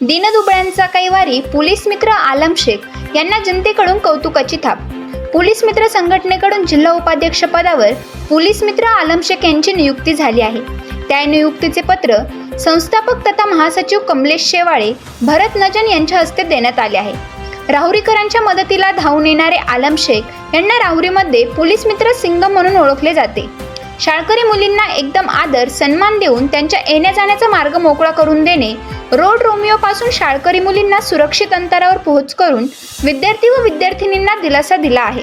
दिनदुबळ्यांचा कैवारी police मित्र आलम शेख यांना जनतेकडून कौतुकाची थाप. पोलीस मित्र संघटनेकडून जिल्हा उपाध्यक्ष पदावर पोलीस मित्र आलम शेख यांची नियुक्ती झाली आहे. त्या नियुक्तीचे पत्र संस्थापक तथा महासचिव कमलेश शेवाळे भरत नजन यांच्या हस्ते देण्यात आले आहे. राहुरीकरांच्या मदतीला धावून येणारे आलम शेख यांना राहुरीमध्ये पोलीस मित्र सिंगम म्हणून ओळखले जाते. शाळकरी मुलींना एकदम आदर सन्मान देऊन त्यांच्या येण्या जाण्याचा मार्ग मोकळा करून देणे रोड रोमिओपासून शाळकरी मुलींना सुरक्षित अंतरावर पोहोच करून विद्यार्थी व विद्यार्थिनींना दिलासा दिला आहे.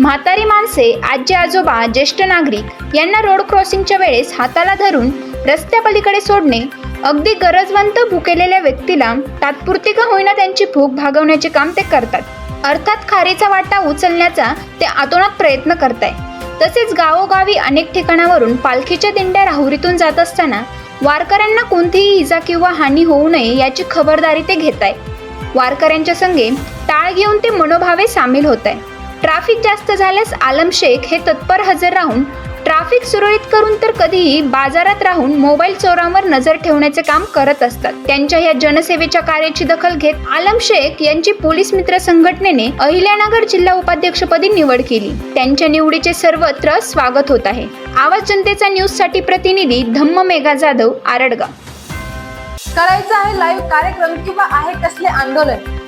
म्हातारी माणसे आजी आजोबा ज्येष्ठ नागरिक यांना रोड क्रॉसिंगच्या वेळेस हाताला धरून रस्त्यापलीकडे सोडणे अगदी गरजवंत भुकेलेल्या व्यक्तीला तात्पुरती का होईना त्यांची भूक भागवण्याचे काम ते करतात. अर्थात खारीचा वाटा उचलण्याचा ते आतोनात प्रयत्न करताय. तसेच गावोगावी अनेक ठिकाणावरून पालखीच्या दिंड्या राहुरीतून जात असताना वारकऱ्यांना कोणतीही इजा किंवा हानी होऊ नये याची खबरदारी ते घेत आहे वारकऱ्यांच्या संगे टाळ घेऊन ते मनोभावे सामील होत आहे ट्रॅफिक जास्त झाल्यास आलम शेख हे तत्पर हजर राहून ट्रॅफिक सुरळीत करून तर कधीही बाजारात राहून मोबाईल चोरांवर नजर ठेवण्याचे काम करत असतात. त्यांच्या या जनसेवेच्या कार्याची दखल घेत आलम शेख यांची पोलीस मित्र संघटनेने अहिल्यानगर जिल्हा उपाध्यक्षपदी निवड केली. त्यांच्या निवडीचे सर्वत्र स्वागत होत आहे. आवाज जनतेचा न्यूजसाठी प्रतिनिधी धम्म मेघा जाधव आरडगाव. करायचं आहे लाईव्ह कार्यक्रम किंवा आहे कसले आंदोलन.